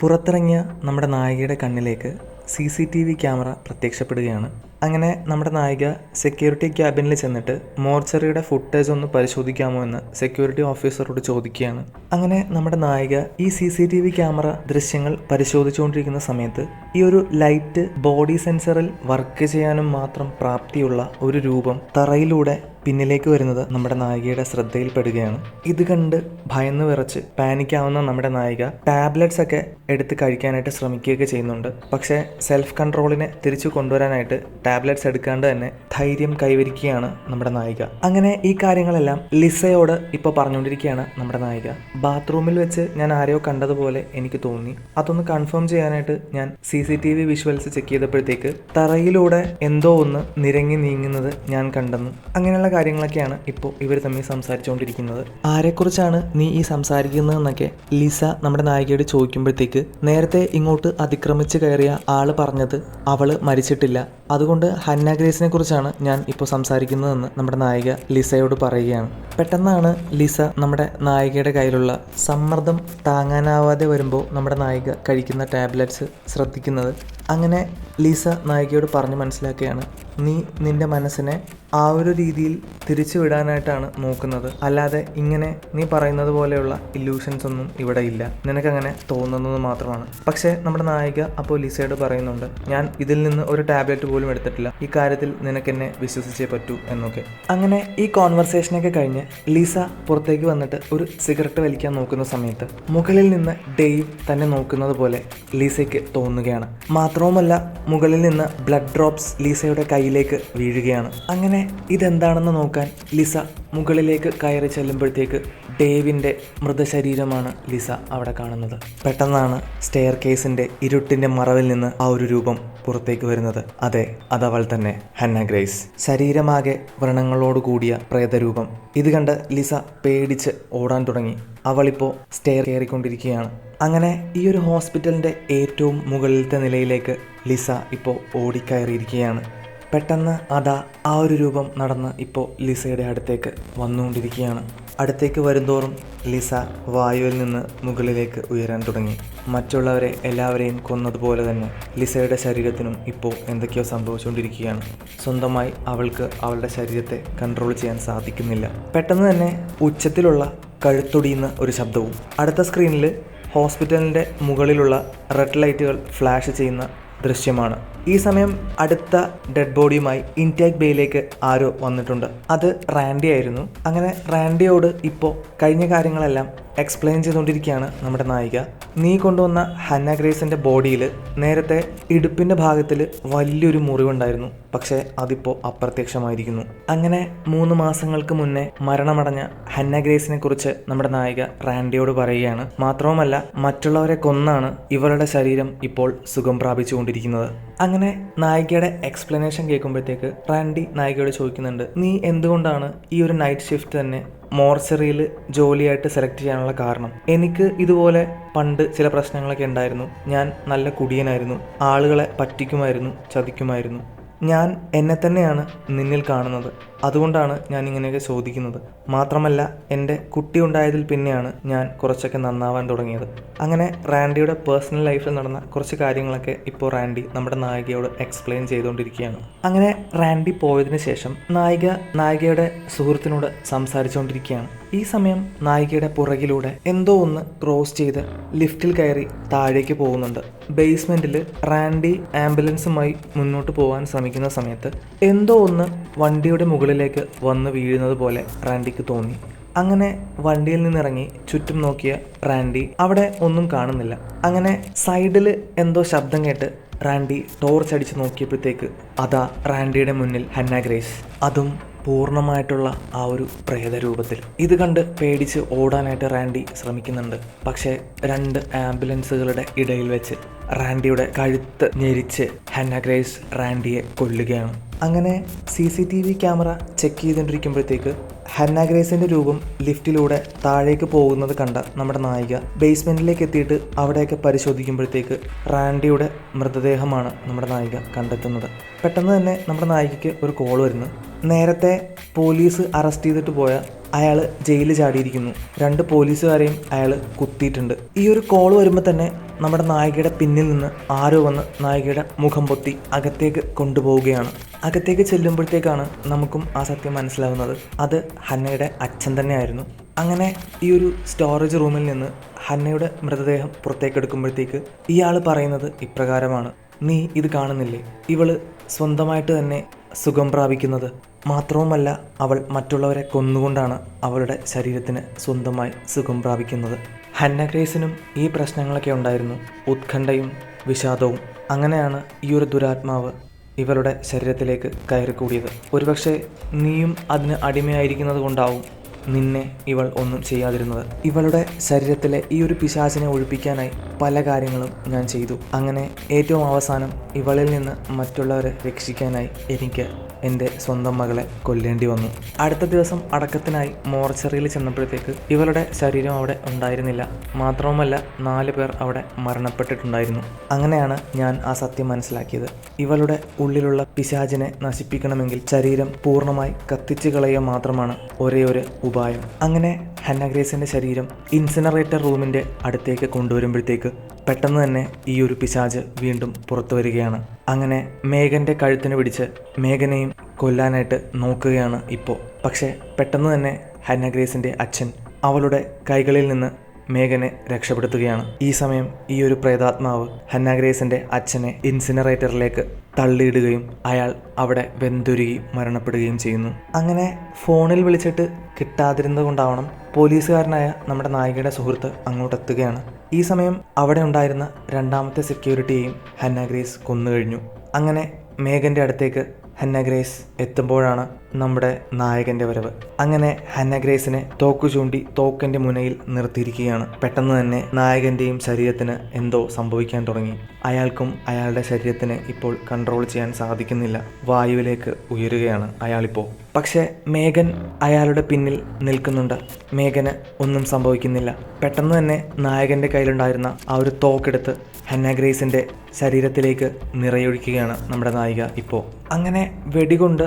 പുറത്തിറങ്ങിയ നമ്മുടെ നായികയുടെ കണ്ണിലേക്ക് C C T V camera പ്രത്യക്ഷപ്പെടുകയാണ്. അങ്ങനെ നമ്മുടെ നായിക സെക്യൂരിറ്റി ക്യാബിനിൽ ചെന്നിട്ട് മോർച്ചറിയുടെ ഫുട്ടേജ് ഒന്ന് പരിശോധിക്കാമോ എന്ന് സെക്യൂരിറ്റി ഓഫീസറോട് ചോദിക്കുകയാണ്. അങ്ങനെ നമ്മുടെ നായിക ഈ C C T V camera ദൃശ്യങ്ങൾ പരിശോധിച്ചുകൊണ്ടിരിക്കുന്ന സമയത്ത് ഈ ഒരു ലൈറ്റ് ബോഡി സെൻസറിൽ വർക്ക് ചെയ്യാനും മാത്രം പ്രാപ്തിയുള്ള ഒരു രൂപം തറയിലൂടെ പിന്നിലേക്ക് വരുന്നത് നമ്മുടെ നായികയുടെ ശ്രദ്ധയിൽപ്പെടുകയാണ്. ഇത് കണ്ട് ഭയന്ന് വിറച്ച് പാനിക്കാവുന്ന നമ്മുടെ നായിക ടാബ്ലറ്റ്സ് ഒക്കെ എടുത്ത് കഴിക്കാനായിട്ട് ശ്രമിക്കുകയൊക്കെ ചെയ്യുന്നുണ്ട്. പക്ഷേ സെൽഫ് കൺട്രോളിനെ തിരിച്ചു കൊണ്ടുവരാനായിട്ട് ടാബ്ലറ്റ്സ് എടുക്കാണ്ട് തന്നെ ധൈര്യം കൈവരിക്കുകയാണ് നമ്മുടെ നായിക. അങ്ങനെ ഈ കാര്യങ്ങളെല്ലാം ലിസയോട് ഇപ്പോൾ പറഞ്ഞുകൊണ്ടിരിക്കുകയാണ് നമ്മുടെ നായിക. ബാത്റൂമിൽ വെച്ച് ഞാൻ ആരെയോ കണ്ടതുപോലെ എനിക്ക് തോന്നി. അതൊന്ന് കൺഫേം ചെയ്യാനായിട്ട് ഞാൻ C C T V visuals check ചെയ്തപ്പോഴത്തേക്ക് തറയിലൂടെ എന്തോ ഒന്ന് നിരങ്ങി നീങ്ങുന്നത് ഞാൻ കണ്ടെന്നു. അങ്ങനെയുള്ള കാര്യങ്ങളൊക്കെയാണ് ഇപ്പോൾ ഇവർ തമ്മിൽ സംസാരിച്ചുകൊണ്ടിരിക്കുന്നത് ആരെക്കുറിച്ചാണ് നീ ഈ സംസാരിക്കുന്നതെന്നൊക്കെ ലിസ നമ്മുടെ നായികയോട് ചോദിക്കുമ്പോഴത്തേക്ക് നേരത്തെ ഇങ്ങോട്ട് അതിക്രമിച്ച് കയറിയ ആൾ പറഞ്ഞത് അവൾ മരിച്ചിട്ടില്ല. അതുകൊണ്ട് ഹന്ന ഗ്രേസിനെ കുറിച്ചാണ് ഞാൻ ഇപ്പോൾ സംസാരിക്കുന്നതെന്ന് നമ്മുടെ നായിക ലിസയോട് പറയുകയാണ്. പെട്ടെന്നാണ് ലിസ നമ്മുടെ നായികയുടെ കയ്യിലുള്ള സമ്മർദ്ദം താങ്ങാനാവാതെ വരുമ്പോൾ നമ്മുടെ നായിക കഴിക്കുന്ന ടാബ്ലറ്റ്സ് ശ്രദ്ധിക്കുന്നത്. അങ്ങനെ ലിസ നായികയോട് പറഞ്ഞ് മനസ്സിലാക്കുകയാണ്. നീ നിന്റെ മനസ്സിനെ ആ ഒരു രീതിയിൽ തിരിച്ചു വിടാനായിട്ടാണ് നോക്കുന്നത്. അല്ലാതെ ഇങ്ങനെ നീ പറയുന്നത് പോലെയുള്ള ഇല്യൂഷൻസ് ഒന്നും ഇവിടെ ഇല്ല. നിനക്കങ്ങനെ തോന്നുന്നത് മാത്രമാണ്. പക്ഷേ നമ്മുടെ നായിക അപ്പോൾ ലിസയോട് പറയുന്നുണ്ട് ഞാൻ ഇതിൽ നിന്ന് ഒരു ടാബ്ലറ്റ് പോലും എടുത്തിട്ടില്ല. ഈ കാര്യത്തിൽ നിനക്കെന്നെ വിശ്വസിച്ചേ പറ്റൂ എന്നൊക്കെ. അങ്ങനെ ഈ കോൺവെർസേഷനൊക്കെ കഴിഞ്ഞ് ലിസ പുറത്തേക്ക് വന്നിട്ട് ഒരു സിഗരറ്റ് വലിക്കാൻ നോക്കുന്ന സമയത്ത് മുകളിൽ നിന്ന് ഡെയ്വ് തന്നെ നോക്കുന്നത് പോലെ ലീസയ്ക്ക് തോന്നുകയാണ്. മാത്രവുമല്ല മുകളിൽ നിന്ന് ബ്ലഡ് ഡ്രോപ്സ് ലീസയുടെ കയ്യിലേക്ക് വീഴുകയാണ്. അങ്ങനെ ഇതെന്താണെന്ന് നോക്കാൻ ലിസ മുകളിലേക്ക് കയറി ചെല്ലുമ്പോഴത്തേക്ക് ഡേവിന്റെ മൃതശരീരമാണ് ലിസ അവിടെ കാണുന്നത്. പെട്ടെന്നാണ് സ്റ്റെയർ കേസിന്റെ ഇരുട്ടിന്റെ മറവിൽ നിന്ന് ആ ഒരു രൂപം പുറത്തേക്ക് വരുന്നത്. അതെ അതവൾ തന്നെ ഹന്ന ഗ്രേസ്. ശരീരമാകെ വ്രണങ്ങളോട് കൂടിയ പ്രേതരൂപം. ഇത് കണ്ട് ലിസ പേടിച്ച് ഓടാൻ തുടങ്ങി. അവളിപ്പോൾ സ്റ്റെയർ കയറിക്കൊണ്ടിരിക്കുകയാണ്. അങ്ങനെ ഈ ഒരു ഹോസ്പിറ്റലിന്റെ ഏറ്റവും മുകളിലത്തെ നിലയിലേക്ക് ലിസ ഇപ്പോൾ ഓടിക്കയറിയിരിക്കുകയാണ്. പെട്ടെന്ന് അതാ ആ ഒരു രൂപം നടന്ന് ഇപ്പോൾ ലിസയുടെ അടുത്തേക്ക് വന്നുകൊണ്ടിരിക്കുകയാണ്. അടുത്തേക്ക് വരുന്തോറും ലിസ വായുവിൽ നിന്ന് മുകളിലേക്ക് ഉയരാൻ തുടങ്ങി. മറ്റുള്ളവരെ എല്ലാവരെയും കൊന്നതുപോലെ തന്നെ ലിസയുടെ ശരീരത്തിനും ഇപ്പോൾ എന്തൊക്കെയോ സംഭവിച്ചുകൊണ്ടിരിക്കുകയാണ്. സ്വന്തമായി അവൾക്ക് അവളുടെ ശരീരത്തെ കൺട്രോൾ ചെയ്യാൻ സാധിക്കുന്നില്ല. പെട്ടെന്ന് തന്നെ ഉച്ചത്തിലുള്ള കഴുത്തൊടിയുന്ന ഒരു ശബ്ദവും അടുത്ത സ്ക്രീനിൽ ഹോസ്പിറ്റലിന്റെ മുകളിലുള്ള റെഡ് ലൈറ്റുകൾ ഫ്ലാഷ് ചെയ്യുന്ന ദൃശ്യമാണ്. ഈ സമയം അടുത്ത ഡെഡ് ബോഡിയുമായി ഇൻടേക്ക് ബേയിലേക്ക് ആരോ വന്നിട്ടുണ്ട്. അത് റാൻഡി ആയിരുന്നു. അങ്ങനെ റാൻഡിയോട് ഇപ്പോൾ കഴിഞ്ഞ കാര്യങ്ങളെല്ലാം എക്സ്പ്ലെയിൻ ചെയ്തുകൊണ്ടിരിക്കുകയാണ് നമ്മുടെ നായിക. നീ കൊണ്ടുവന്ന ഹന്ന ഗ്രേസിന്റെ ബോഡിയിൽ നേരത്തെ ഇടുപ്പിന്റെ ഭാഗത്തിൽ വലിയൊരു മുറിവുണ്ടായിരുന്നു. പക്ഷേ അതിപ്പോൾ അപ്രത്യക്ഷമായിരിക്കുന്നു. അങ്ങനെ മൂന്ന് മാസങ്ങൾക്ക് മുന്നേ മരണമടഞ്ഞ ഹന്ന ഗ്രേസിനെ കുറിച്ച് നമ്മുടെ നായിക റാൻഡിയോട് പറയുകയാണ്. മാത്രവുമല്ല മറ്റുള്ളവരെ കൊന്നാണ് ഇവരുടെ ശരീരം ഇപ്പോൾ സുഖം പ്രാപിച്ചുകൊണ്ടിരിക്കുന്നത്. അങ്ങനെ നായികയുടെ എക്സ്പ്ലനേഷൻ കേൾക്കുമ്പോഴത്തേക്ക് റാൻഡി നായികയോട് ചോദിക്കുന്നുണ്ട് നീ എന്തുകൊണ്ടാണ് ഈ ഒരു നൈറ്റ് ഷിഫ്റ്റ് തന്നെ മോർച്ചറിയിൽ ജോലിയായിട്ട് സെലക്ട് ചെയ്യാനുള്ള കാരണം? എനിക്ക് ഇതുപോലെ പണ്ട് ചില പ്രശ്നങ്ങളൊക്കെ ഉണ്ടായിരുന്നു. ഞാൻ നല്ല കുടിയനായിരുന്നു. ആളുകളെ പറ്റിക്കുമായിരുന്നു ചതിക്കുമായിരുന്നു. ഞാൻ എന്നെ തന്നെയാണ് നിന്നിൽ കാണുന്നത്. അതുകൊണ്ടാണ് ഞാൻ ഇങ്ങനെയൊക്കെ ചോദിക്കുന്നത്. മാത്രമല്ല എന്റെ കുട്ടി ഉണ്ടായതിൽ പിന്നെയാണ് ഞാൻ കുറച്ചൊക്കെ നന്നാവാൻ തുടങ്ങിയത്. അങ്ങനെ റാൻഡിയുടെ പേഴ്സണൽ ലൈഫിൽ നടന്ന കുറച്ച് കാര്യങ്ങളൊക്കെ ഇപ്പോൾ റാൻഡി നമ്മുടെ നായികയോട് എക്സ്പ്ലെയിൻ ചെയ്തുകൊണ്ടിരിക്കുകയാണ്. അങ്ങനെ റാൻഡി പോയതിനു ശേഷം നായിക നായികയുടെ സുഹൃത്തിനോട് സംസാരിച്ചുകൊണ്ടിരിക്കുകയാണ്. ഈ സമയം നായികയുടെ പുറകിലൂടെ എന്തോ ഒന്ന് ക്രോസ് ചെയ്ത് ലിഫ്റ്റിൽ കയറി താഴേക്ക് പോകുന്നുണ്ട്. ബേസ്മെന്റിൽ റാൻഡി ആംബുലൻസുമായി മുന്നോട്ട് പോകാൻ ശ്രമിക്കുന്ന സമയത്ത് എന്തോ ഒന്ന് വണ്ടിയുടെ മുകളിലേക്ക് വന്ന് വീഴുന്നത് പോലെ റാൻഡിക്ക് തോന്നി. അങ്ങനെ വണ്ടിയിൽ നിന്നിറങ്ങി ചുറ്റും നോക്കിയ റാൻഡി അവിടെ ഒന്നും കാണുന്നില്ല. അങ്ങനെ സൈഡിൽ എന്തോ ശബ്ദം കേട്ട് റാൻഡി ടോർച്ച് അടിച്ച് നോക്കിയപ്പോഴത്തേക്ക് അതാ റാൻഡിയുടെ മുന്നിൽ ഹന്ന ഗ്രേസ്. അതും പൂർണമായിട്ടുള്ള ആ ഒരു പ്രേതരൂപത്തിൽ. ഇത് കണ്ട് പേടിച്ച് ഓടാനായിട്ട് റാൻഡി ശ്രമിക്കുന്നുണ്ട്. പക്ഷേ രണ്ട് ആംബുലൻസുകളുടെ ഇടയിൽ വെച്ച് റാൻഡിയുടെ കഴുത്ത് ഞെരിച്ച് ഹന്ന ഗ്രേസ് റാൻഡിയെ കൊല്ലുകയാണ്. അങ്ങനെ C C T V camera check ചെയ്തുകൊണ്ടിരിക്കുമ്പോഴത്തേക്ക് Hannah ഗ്രേസിന്റെ രൂപം ലിഫ്റ്റിലൂടെ താഴേക്ക് പോകുന്നത് കണ്ട നമ്മുടെ നായിക ബേസ്മെന്റിലേക്ക് എത്തിയിട്ട് അവിടെയൊക്കെ പരിശോധിക്കുമ്പോഴത്തേക്ക് റാൻഡിയുടെ മൃതദേഹമാണ് നമ്മുടെ നായിക കണ്ടെത്തുന്നത്. പെട്ടെന്ന് തന്നെ നമ്മുടെ നായികയ്ക്ക് ഒരു കോൾ വരുന്നു. നേരത്തെ പോലീസ് അറസ്റ്റ് ചെയ്തിട്ട് പോയ അയാൾ ജയിലിൽ ചാടിയിരിക്കുന്നു. രണ്ട് പോലീസുകാരെയും അയാൾ കുത്തിയിട്ടുണ്ട്. ഈ ഒരു കോൾ വരുമ്പോൾ തന്നെ നമ്മുടെ നായികയുടെ പിന്നിൽ നിന്ന് ആരോ വന്ന് നായികയുടെ മുഖം പൊത്തി അകത്തേക്ക് കൊണ്ടുപോവുകയാണ്. അകത്തേക്ക് ചെല്ലുമ്പോഴത്തേക്കാണ് നമുക്കും ആ സത്യം മനസ്സിലാവുന്നത്. അത് ഹന്നയുടെ അച്ഛൻ തന്നെയായിരുന്നു. അങ്ങനെ ഈ ഒരു സ്റ്റോറേജ് റൂമിൽ നിന്ന് ഹന്നയുടെ മൃതദേഹം പുറത്തേക്ക് എടുക്കുമ്പോഴത്തേക്ക് ഇയാൾ പറയുന്നത് ഇപ്രകാരമാണ്. നീ ഇത് കാണുന്നില്ലേ? ഇവൾ സ്വന്തമായിട്ട് തന്നെ സുഖം പ്രാപിക്കുന്നത്. മാത്രവുമല്ല അവൾ മറ്റുള്ളവരെ കൊന്നുകൊണ്ടാണ് അവളുടെ ശരീരത്തിന് സ്വന്തമായി സുഖം പ്രാപിക്കുന്നത്. ഹന്ന ഗ്രേസിനും ഈ പ്രശ്നങ്ങളൊക്കെ ഉണ്ടായിരുന്നു. ഉത്കണ്ഠയും വിഷാദവും. അങ്ങനെയാണ് ഈ ഒരു ദുരാത്മാവ് ഇവളുടെ ശരീരത്തിലേക്ക് കയറിക്കൂടിയത്. ഒരുപക്ഷെ നീയും അതിന് അടിമയായിരിക്കുന്നത് കൊണ്ടാവും നിന്നെ ഇവൾ ഒന്നും ചെയ്യാതിരുന്നത്. ഇവളുടെ ശരീരത്തിലെ ഈ ഒരു പിശാചിനെ ഒഴിപ്പിക്കാനായി പല കാര്യങ്ങളും ഞാൻ ചെയ്തു. അങ്ങനെ ഏറ്റവും അവസാനം ഇവളിൽ നിന്ന് മറ്റുള്ളവരെ രക്ഷിക്കാനായി എനിക്ക് എന്റെ സ്വന്തം മകളെ കൊല്ലേണ്ടി വന്നു. അടുത്ത ദിവസം അടക്കത്തിനായി മോർച്ചറിയിൽ ചെന്നപ്പോഴത്തേക്ക് ഇവളുടെ ശരീരം അവിടെ ഉണ്ടായിരുന്നില്ല. മാത്രവുമല്ല നാല് പേർ അവിടെ മരണപ്പെട്ടിട്ടുണ്ടായിരുന്നു. അങ്ങനെയാണ് ഞാൻ ആ സത്യം മനസ്സിലാക്കിയത്. ഇവളുടെ ഉള്ളിലുള്ള പിശാചിനെ നശിപ്പിക്കണമെങ്കിൽ ശരീരം പൂർണമായി കത്തിച്ചു കളയുക മാത്രമാണ് ഒരേ ഒരു ഉപായം. അങ്ങനെ ഹന്ന ഗ്രേസിന്റെ ശരീരം ഇൻസിനറേറ്റർ റൂമിന്റെ അടുത്തേക്ക് കൊണ്ടുവരുമ്പോഴത്തേക്ക് പെട്ടെന്ന് തന്നെ ഈ ഒരു പിശാജ് വീണ്ടും പുറത്തു വരികയാണ്. അങ്ങനെ മേഘന്റെ കഴുത്തിന് പിടിച്ച് മേഘനെയും കൊല്ലാനായിട്ട് നോക്കുകയാണ് ഇപ്പോൾ. പക്ഷേ പെട്ടെന്ന് തന്നെ ഹന്ന ഗ്രേസിന്റെ അച്ഛൻ അവളുടെ കൈകളിൽ നിന്ന് മേഘനെ രക്ഷപ്പെടുത്തുകയാണ്. ഈ സമയം ഈ ഒരു പ്രേതാത്മാവ് ഹന്ന ഗ്രേസിന്റെ അച്ഛനെ ഇൻസിനറേറ്ററിലേക്ക് തള്ളിയിടുകയും അയാൾ അവിടെ വെന്തുരുകി മരണപ്പെടുകയും ചെയ്യുന്നു. അങ്ങനെ ഫോണിൽ വിളിച്ചിട്ട് കിട്ടാതിരുന്നത് കൊണ്ടാവണം പോലീസുകാരനായ നമ്മുടെ നായികയുടെ സുഹൃത്ത് അങ്ങോട്ടെത്തുകയാണ്. ഈ സമയം അവിടെ ഉണ്ടായിരുന്ന രണ്ടാമത്തെ സെക്യൂരിറ്റിയെയും ഹന്ന ഗ്രേസ് കൊന്നുകഴിഞ്ഞു. അങ്ങനെ മേഘന്റെ അടുത്തേക്ക് ഹന്ന ഗ്രേസ് എത്തുമ്പോഴാണ് നമ്മുടെ നായകന്റെ വരവ്. അങ്ങനെ ഹന്നഗ്രേസിനെ തോക്ക് ചൂണ്ടി തോക്കിന്റെ മുനയിൽ നിർത്തിയിരിക്കുകയാണ്. പെട്ടെന്ന് തന്നെ നായകന്റെയും ശരീരത്തിന് എന്തോ സംഭവിക്കാൻ തുടങ്ങി. അയാൾക്കും അയാളുടെ ശരീരത്തിന് ഇപ്പോൾ കൺട്രോൾ ചെയ്യാൻ സാധിക്കുന്നില്ല. വായുവിലേക്ക് ഉയരുകയാണ് അയാളിപ്പോൾ പക്ഷേ മേഘൻ അയാളുടെ പിന്നിൽ നിൽക്കുന്നുണ്ട്. മേഘന് ഒന്നും സംഭവിക്കുന്നില്ല. പെട്ടെന്ന് തന്നെ നായകന്റെ കയ്യിലുണ്ടായിരുന്ന ആ ഒരു തോക്കെടുത്ത് ഹന്ന ഗ്രേസിന്റെ ശരീരത്തിലേക്ക് നിറയൊഴിക്കുകയാണ് നമ്മുടെ നായിക ഇപ്പോൾ അങ്ങനെ വെടികൊണ്ട്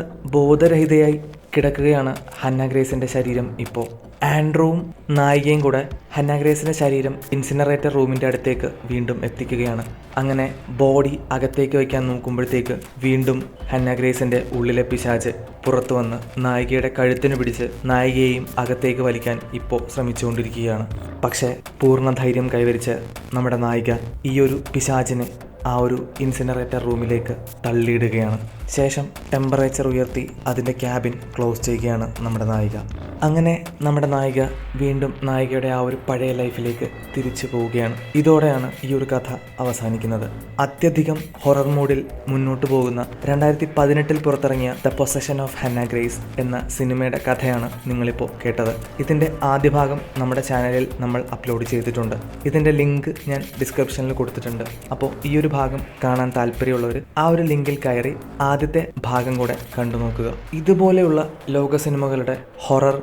ബോധരഹിതയായി കിടക്കുകയാണ് ഹന്ന ഗ്രേസിന്റെ ശരീരം ഇപ്പോൾ. ആൻഡ്രൂവും നായികയും കൂടെ ഹന്ന ഗ്രേസിന്റെ ശരീരം ഇൻസിനറേറ്റർ റൂമിന്റെ അടുത്തേക്ക് വീണ്ടും എത്തിക്കുകയാണ്. അങ്ങനെ ബോഡി അകത്തേക്ക് വയ്ക്കാൻ നോക്കുമ്പോഴത്തേക്ക് വീണ്ടും ഹന്ന ഗ്രേസിന്റെ ഉള്ളിലെ പിശാച് പുറത്തു വന്ന് നായികയുടെ കഴുത്തിന് പിടിച്ച് നായികയെയും അകത്തേക്ക് വലിക്കാൻ ഇപ്പോൾ ശ്രമിച്ചുകൊണ്ടിരിക്കുകയാണ്. പക്ഷേ പൂർണ ധൈര്യം കൈവരിച്ച് നമ്മുടെ നായിക ഈ ഒരു പിശാചിനെ ആ ഒരു ഇൻസിനറേറ്റർ റൂമിലേക്ക് തള്ളിയിടുകയാണ്. ശേഷം ടെമ്പറേച്ചർ ഉയർത്തി അതിന്റെ ക്യാബിൻ ക്ലോസ് ചെയ്യുകയാണ് നമ്മുടെ നായിക. അങ്ങനെ നമ്മുടെ നായിക വീണ്ടും നായികയുടെ ആ ഒരു പഴയ ലൈഫിലേക്ക് തിരിച്ചു പോവുകയാണ്. ഇതോടെയാണ് ഈ ഒരു കഥ അവസാനിക്കുന്നത്. അത്യധികം ഹൊറർ മൂഡിൽ മുന്നോട്ട് പോകുന്ന രണ്ടായിരത്തി പതിനെട്ടിൽ പുറത്തിറങ്ങിയ the possession of Hannah Grace എന്ന സിനിമയുടെ കഥയാണ് നിങ്ങളിപ്പോൾ കേട്ടത്. ഇതിന്റെ ആദ്യ ഭാഗം നമ്മുടെ ചാനലിൽ നമ്മൾ അപ്ലോഡ് ചെയ്തിട്ടുണ്ട്. ഇതിന്റെ ലിങ്ക് ഞാൻ ഡിസ്ക്രിപ്ഷനിൽ കൊടുത്തിട്ടുണ്ട്. അപ്പോൾ ഈ ഒരു ഭാഗം കാണാൻ താല്പര്യമുള്ളവർ ആ ഒരു ലിങ്കിൽ കയറി ആദ്യത്തെ ഭാഗം കൂടെ കണ്ടു നോക്കുക ഇതുപോലെയുള്ള ലോക സിനിമകളുടെ ഹൊറർ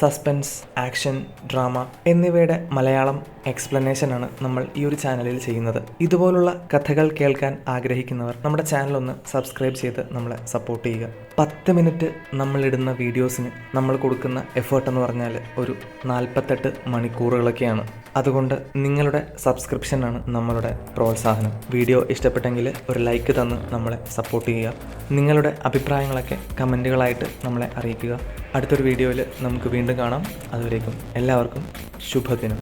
സസ്പെൻസ് ആക്ഷൻ ഡ്രാമ എന്നിവയുടെ മലയാളം എക്സ്പ്ലനേഷനാണ് നമ്മൾ ഈ ഒരു ചാനലിൽ ചെയ്യുന്നത്. ഇതുപോലുള്ള കഥകൾ കേൾക്കാൻ ആഗ്രഹിക്കുന്നവർ നമ്മുടെ ചാനൽ ഒന്ന് സബ്സ്ക്രൈബ് ചെയ്ത് നമ്മളെ സപ്പോർട്ട് ചെയ്യുക. പത്ത് മിനിറ്റ് നമ്മളിടുന്ന വീഡിയോസിന് നമ്മൾ കൊടുക്കുന്ന എഫേർട്ട് എന്ന് പറഞ്ഞാൽ ഒരു നാൽപ്പത്തെട്ട് മണിക്കൂറുകളൊക്കെയാണ്. അതുകൊണ്ട് നിങ്ങളുടെ സബ്സ്ക്രിപ്ഷനാണ് നമ്മളുടെ പ്രോത്സാഹനം. വീഡിയോ ഇഷ്ടപ്പെട്ടെങ്കിൽ ഒരു ലൈക്ക് തന്ന് നമ്മളെ സപ്പോർട്ട് ചെയ്യുക. നിങ്ങളുടെ അഭിപ്രായങ്ങളൊക്കെ കമന്റുകളായിട്ട് നമ്മളെ അറിയിക്കുക. അടുത്തൊരു വീഡിയോയിൽ നമുക്ക് വീണ്ടും കാണാം. അതുവരേക്കും എല്ലാവർക്കും ശുഭദിനം.